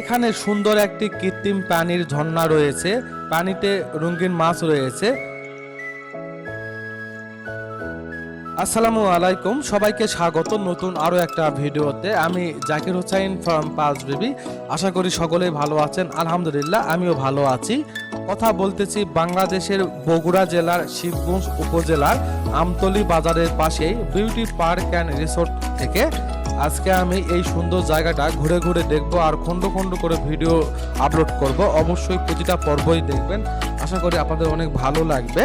এখানে সুন্দর একটি কৃত্রিম পানির ঝর্ণা রয়েছে। পানিতে রঙিন মাছ রয়েছে। আসসালামু আলাইকুম। সবাইকে স্বাগত নতুন আরও একটা ভিডিওতে। আমি জাকির হুসাইন ফ্রম পাঁচ বেবি আশা করি সকলেই ভালো আছেন। আলহামদুলিল্লাহ, আমিও ভালো আছি। কথা বলতেছি বাংলাদেশের বগুড়া জেলার শিবগঞ্জ উপজেলার আমতলি বাজারের পাশেই বিউটি পার্ক অ্যান্ড রিসোর্ট থেকে। আজকে আমি এই সুন্দর জায়গাটা ঘুরে ঘুরে দেখব আর খন্ড খন্ড করে ভিডিও আপলোড করব। অবশ্যই প্রতিটা পর্বই দেখবেন। আশা করি আপনাদের অনেক ভালো লাগবে।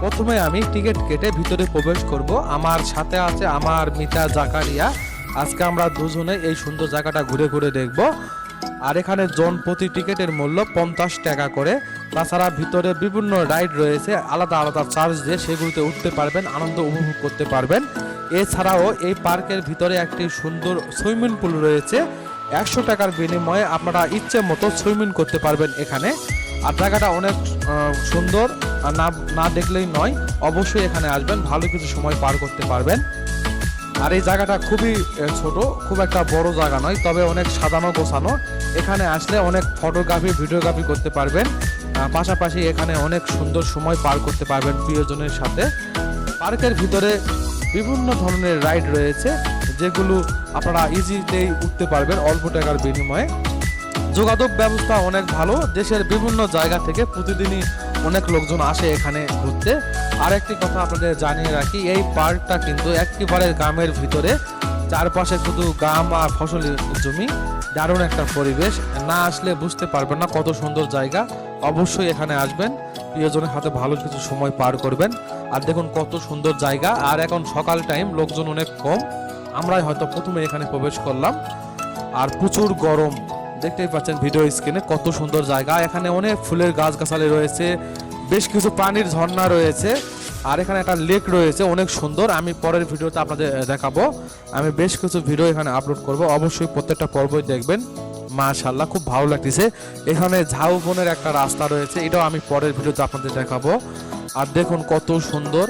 প্রথমে আমি টিকিট কেটে ভিতরে প্রবেশ করব। আমার সাথে আছে আমার মিতা জাকারিয়া। আজকে আমরা দুজনে এই সুন্দর জায়গাটা ঘুরে ঘুরে দেখব। আর এখানে জন প্রতি টিকিটের মূল্য পঞ্চাশ টাকা করে। তাছাড়া ভিতরে বিভিন্ন রাইড রয়েছে, আলাদা আলাদা চার্জ দিয়ে সেগুলিতে উঠতে পারবেন, আনন্দ উপভোগ করতে পারবেন। এছাড়াও এই পার্কের ভিতরে একটি সুন্দর সুইমিং পুল রয়েছে। একশো টাকার বিনিময়ে আপনারা ইচ্ছে মতো সুইমিং করতে পারবেন এখানে। আর জায়গাটা অনেক সুন্দর না না দেখলেই নয়, অবশ্যই এখানে আসবেন, ভালো কিছু সময় পার করতে পারবেন। আর এই জায়গাটা খুবই ছোট, খুব একটা বড় জায়গা নয়, তবে অনেক সাজানো গোছানো। এখানে আসলে অনেক ফটোগ্রাফি ভিডিওগ্রাফি করতে পারবেন। পাশাপাশি এখানে অনেক সুন্দর সময় পার করতে পারবেন প্রিয়জনের সাথে। পার্কের ভিতরে বিভিন্ন ধরনের রাইড রয়েছে, যেগুলো আপনারা ইজিতেই উঠতে পারবেন অল্প টাকার বিনিময়ে। যোগাযোগ ব্যবস্থা অনেক ভালো, দেশের বিভিন্ন জায়গা থেকে প্রতিদিনই অনেক লোকজন আসে এখানে ঘুরতে। আর একটি কথা আপনাদের জানিয়ে রাখি, এই পার্কটা কিন্তু একেবারে গ্রামের ভিতরে, চারপাশে শুধু গ্রাম আর ফসলের জমি, দারুণ একটা পরিবেশ। না আসলে বুঝতে পারবেন না কত সুন্দর জায়গা, অবশ্যই এখানে আসবেন। প্রিয়জনের হাতে ভালো কিছু সময় পার করবেন। আর দেখুন কত সুন্দর জায়গা। আর এখন সকাল টাইম, লোকজন অনেক কম। আমরাই হয়তো প্রথমে এখানে প্রবেশ করলাম। আর প্রচুর গরম। দেখতেই পাচ্ছেন ভিডিও স্ক্রিনে কত সুন্দর জায়গা। এখানে অনেক ফুলের গাছগাছালি রয়েছে, বেশ কিছু পানির ঝর্ণা রয়েছে, আর এখানে একটা লেক রয়েছে, অনেক সুন্দর। আমি পরের ভিডিওতে আপনাদের দেখাবো। আমি বেশ কিছু ভিডিও এখানে আপলোড করব। অবশ্যই প্রত্যেকটা পর্বই দেখবেন। মাশাল্লাহ খুব ভালো লাগতেছে। এখানে ঝাউবনের একটা রাস্তা রয়েছে, এটাও আমি পরের ভিডিওতে আপনাদের দেখাবো। আর দেখুন কত সুন্দর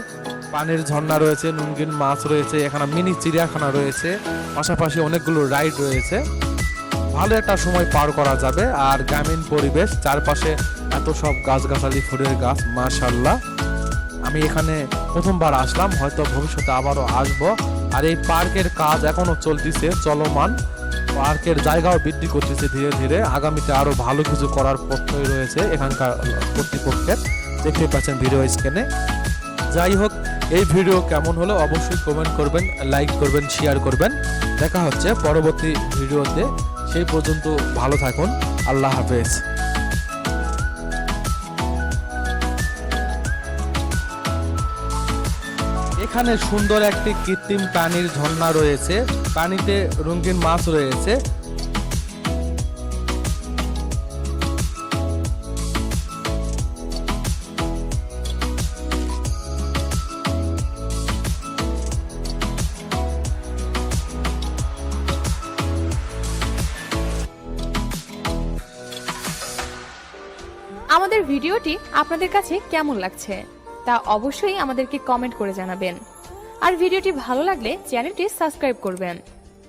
পানির ঝর্ণা রয়েছে, নুনগিন মাছ রয়েছে, এখানে মিনি চিড়িয়াখানা রয়েছে, পাশাপাশি অনেকগুলো রাইড রয়েছে। ভালো একটা সময় পার করা যাবে। আর গ্রামীণ পরিবেশ, চারপাশে এত সব গাছগাছালি, ফুলের গাছ মাশাল্লাহ আমি এখানে প্রথমবার আসলাম, হয়তো ভবিষ্যতে আবারও আসব। আর এই পার্কের কাজ এখনও চলতেছে, চলমান। পার্কের জায়গাও বৃদ্ধি করতেছে ধীরে ধীরে। আগামীতে আরও ভালো কিছু করার পথই রয়েছে এখানকার কর্তৃপক্ষের। দেখতে পাচ্ছেন ভিডিও স্ক্রিনে। যাই হোক, এই ভিডিও কেমন হলো অবশ্যই কমেন্ট করবেন লাইক করবেন শেয়ার করবেন। দেখা হচ্ছে পরবর্তী ভিডিওতে। সেই পর্যন্ত ভালো থাকুন। আল্লাহ হাফেজ। এখানে সুন্দর একটি কৃত্রিম পানির ঝর্ণা রয়েছে। পানিতে রঙিন মাছ রয়েছে। আমাদের ভিডিওটি আপনাদের কাছে কেমন লাগছে, তা অবশ্যই আমাদেরকে কমেন্ট করে জানাবেন। আর ভিডিওটি ভালো লাগলে চ্যানেলটি সাবস্ক্রাইব করবেন।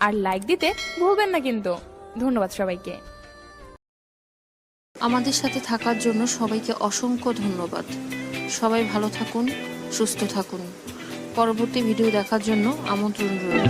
আর লাইক দিতে ভুলবেন না কিন্তু। ধন্যবাদ সবাইকে। আমাদের সাথে থাকার জন্য সবাইকে অসংখ্য ধন্যবাদ। সবাই ভালো থাকুন, সুস্থ থাকুন। পরবর্তী ভিডিও দেখার জন্য আমন্ত্রণ রইল।